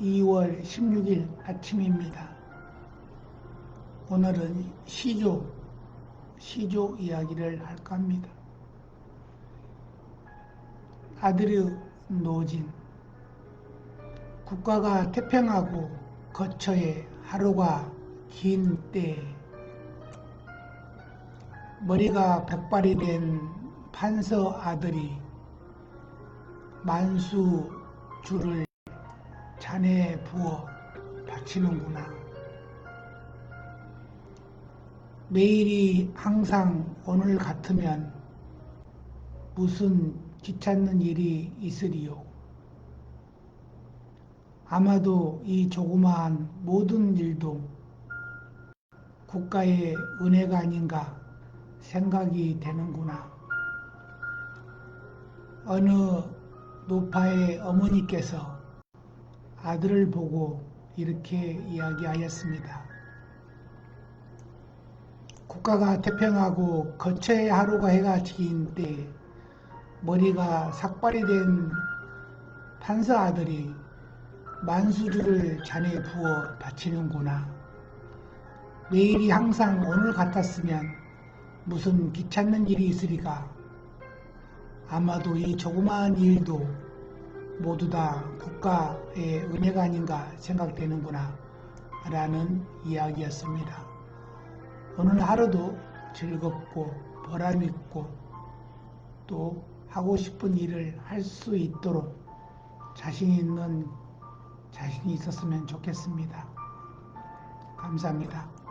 2월 16일 아침입니다. 오늘은 시조, 시조 이야기를 할까 합니다. 아드르 노진. 국가가 태평하고 거처에 하루가 긴 때, 머리가 백발이 된 판서 아들이 만수 줄을 잔에 부어 바치는구나. 매일이 항상 오늘 같으면 무슨 귀찮는 일이 있으리요. 아마도 이 조그마한 모든 일도 국가의 은혜가 아닌가 생각이 되는구나. 어느 노파의 어머니께서 아들을 보고 이렇게 이야기하였습니다. 국가가 태평하고 거처의 하루가 해가 지긴 때 머리가 삭발이 된 판사 아들이 만수주를 잔에 부어 바치는구나. 내일이 항상 오늘 같았으면 무슨 귀찮는 일이 있으리까. 아마도 이 조그마한 일도 모두 다 국가의 은혜가 아닌가 생각되는구나 라는 이야기였습니다. 오늘 하루도 즐겁고 보람있고 또 하고 싶은 일을 할 수 있도록 자신 있는 자신이 있었으면 좋겠습니다. 감사합니다.